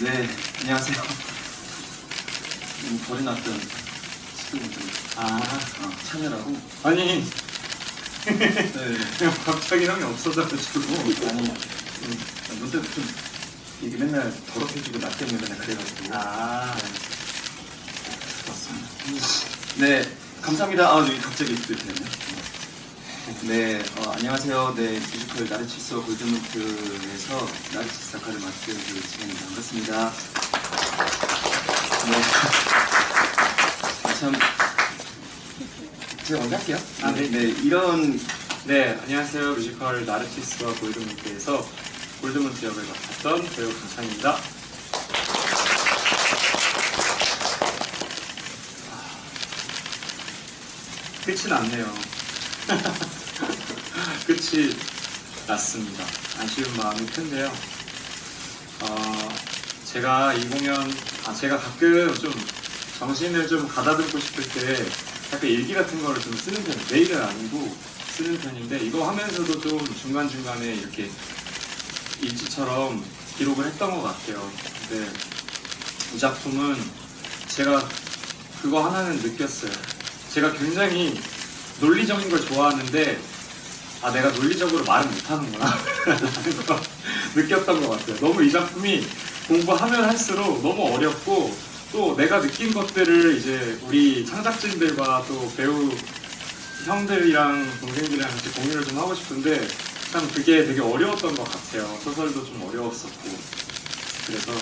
네, 안녕하세요. 음, 버려놨던 친구들 아, 어, 참여라고. 아니 네, 그냥 갑자기 형이 없어져가지고 아니, 음, 문득 좀 이게 맨날 더럽혀지고 나 때문에 맨날 그래가지고. 아, 그렇습니다. 네, 감사합니다. 아, 네, 갑자기 이렇게 됐네요. 네, 어, 안녕하세요. 네, 뮤지컬 나르치스 골든루트에서 나르치스 역할을 맡게 된 진현입니다. 반갑습니다. 네. 아, 참. 제가 먼저 할게요. 아, 네. 네, 이런 네 안녕하세요 뮤지컬 나르티스와 골드문트에서 골드문트 역을 맡았던 배우 강찬입니다. 끝이 났네요. 끝이 났습니다. 아쉬운 마음이 큰데요. 어, 제가 이 공연, 아, 제가 가끔 좀 정신을 좀 가다듬고 싶을 때 약간 일기 같은 거를 좀 쓰는 편, 매일은 아니고 쓰는 편인데 이거 하면서도 좀 중간중간에 이렇게 일지처럼 기록을 했던 것 같아요. 근데 이 작품은 제가 그거 하나는 느꼈어요. 제가 굉장히 논리적인 걸 좋아하는데 아 내가 논리적으로 말을 못하는구나 라는 거 느꼈던 것 같아요. 너무 이 작품이 공부하면 할수록 너무 어렵고 또 내가 느낀 것들을 이제 우리 창작진들과 또 배우 형들이랑 동생들이랑 같이 공유를 좀 하고 싶은데 참 그게 되게 어려웠던 것 같아요. 소설도 좀 어려웠었고 그래서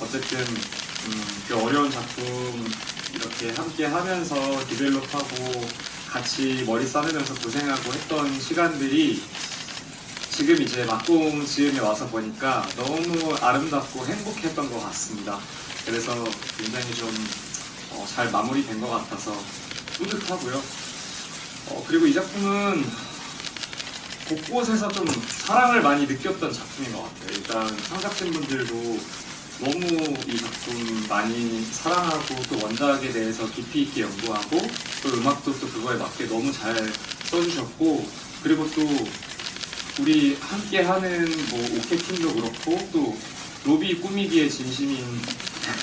어쨌든 음, 그 어려운 작품 이렇게 함께 하면서 디벨롭하고 같이 머리 싸매면서 고생하고 했던 시간들이 지금 이제 막공 지음에 와서 보니까 너무 아름답고 행복했던 것 같습니다. 그래서 굉장히 좀잘 마무리된 것 같아서 뿌듯하고요. 어, 그리고 이 작품은 곳곳에서 좀 사랑을 많이 느꼈던 작품인 것 같아요. 일단 창작진 분들도 너무 이 작품 많이 사랑하고 또 원작에 대해서 깊이 있게 연구하고 또 음악도 또 그거에 맞게 너무 잘 써주셨고 그리고 또 우리 함께 하는 뭐 오케 팀도 그렇고 또 로비 꾸미기에 진심인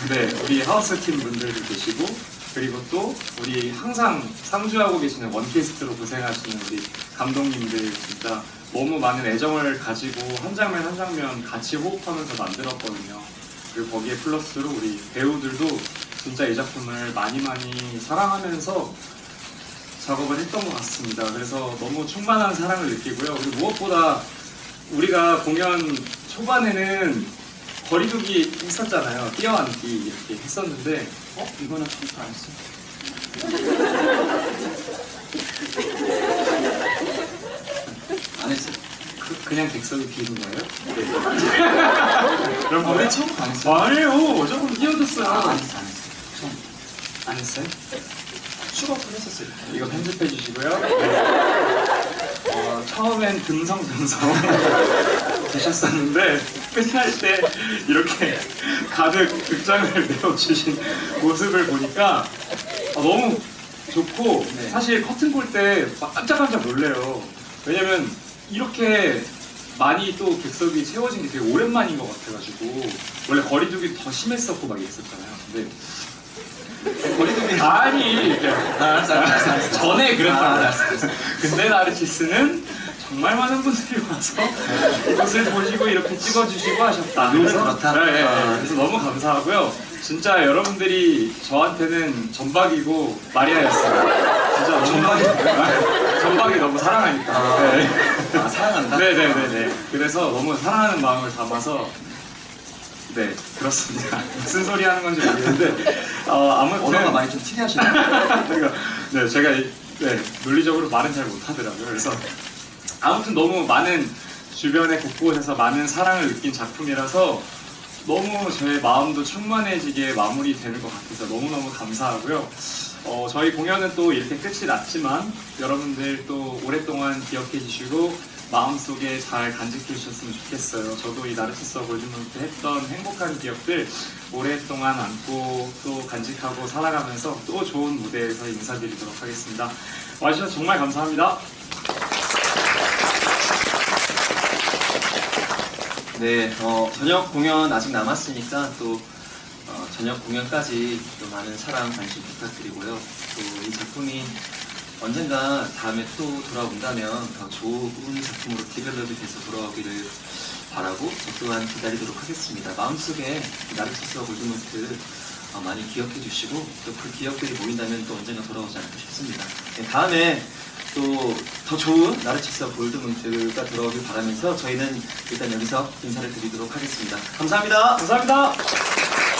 네 우리 하우스 팀 분들도 계시고 그리고 또 우리 항상 상주하고 계시는 원캐스트로 고생하시는 우리 감독님들 진짜 너무 많은 애정을 가지고 한 장면 한 장면 같이 호흡하면서 만들었거든요. 그리고 거기에 플러스로 우리 배우들도 진짜 이 작품을 많이 많이 사랑하면서 작업을 했던 것 같습니다. 그래서 너무 충만한 사랑을 느끼고요. 그리고 무엇보다 우리가 공연 초반에는 거리두기 했었잖아요. 뛰어앉기 이렇게 했었는데 어? 이거는 처음부터 안 했어. 안 했어요. 그, 그냥 객석이 비는 거예요? 네. 그럼 아, 왜 처음부터 안 했어요? 아니에요. 조금 뛰어줬어요. 아, 안 했어, 안 했어. 처음. 안 했어요? 추가를 했었어요. 이거 편집해 주시고요. 어, 처음엔 듬성듬성 되셨었는데 끝날 때 이렇게 가득 극장을 내어주신 모습을 보니까 아, 너무 좋고 네. 사실 커튼 볼때 깜짝깜짝 놀래요. 왜냐면 이렇게 많이 또 객석이 채워진 게 되게 오랜만인 것 같아가지고 원래 거리두기 더 심했었고 막 이랬었잖아요. 근데 거리두기. 아니 아, 알았어, 알았어, 알았어. 전에 그랬던 아. 알았어, 알았어. 근데 나르치스는 정말 많은 분들이 와서 이것을 보시고 이렇게 찍어주시고 하셨다. 그래서 그렇다? 네, 네, 네. 아. 그래서 너무 감사하고요. 진짜 여러분들이 저한테는 전박이고 마리아였어요. 진짜 전박이? 전박이 너무 사랑하니까. 아. 네. 아, 사랑한다? 네네네네. 그래서 너무 사랑하는 마음을 담아서 네 그렇습니다. 무슨 소리 하는 건지 모르겠는데 어, 아무튼 언어가 많이 좀 특이하시네요. 네 제가 이- 네, 논리적으로 말은 잘 못하더라고요. 그래서 아무튼 너무 많은 주변의 곳곳에서 많은 사랑을 느낀 작품이라서 너무 제 마음도 충만해지게 마무리되는 것 같아서 너무너무 감사하고요. 어, 저희 공연은 또 이렇게 끝이 났지만 여러분들 또 오랫동안 기억해 주시고 마음속에 잘 간직해 주셨으면 좋겠어요. 저도 이 나르시스 골드문트 했던 행복한 기억들 오랫동안 안고 또 간직하고 살아가면서 또 좋은 무대에서 인사드리도록 하겠습니다. 와주셔서 정말 감사합니다. 네, 어, 저녁 공연 아직 남았으니까 또 어, 저녁 공연까지 또 많은 사랑 관심 부탁드리고요. 또 이 작품이 언젠가 다음에 또 돌아온다면 더 좋은 작품으로 디벨롭이 돼서 돌아오기를 바라고 저 또한 기다리도록 하겠습니다. 마음속에 나르치스와 골드문트 어, 많이 기억해 주시고 또 그 기억들이 모인다면 또 언젠가 돌아오지 않을까 싶습니다. 네, 다음에 또 더 좋은 나르치스와 골드문트가 돌아오길 바라면서 저희는 일단 여기서 인사를 드리도록 하겠습니다. 감사합니다. 감사합니다.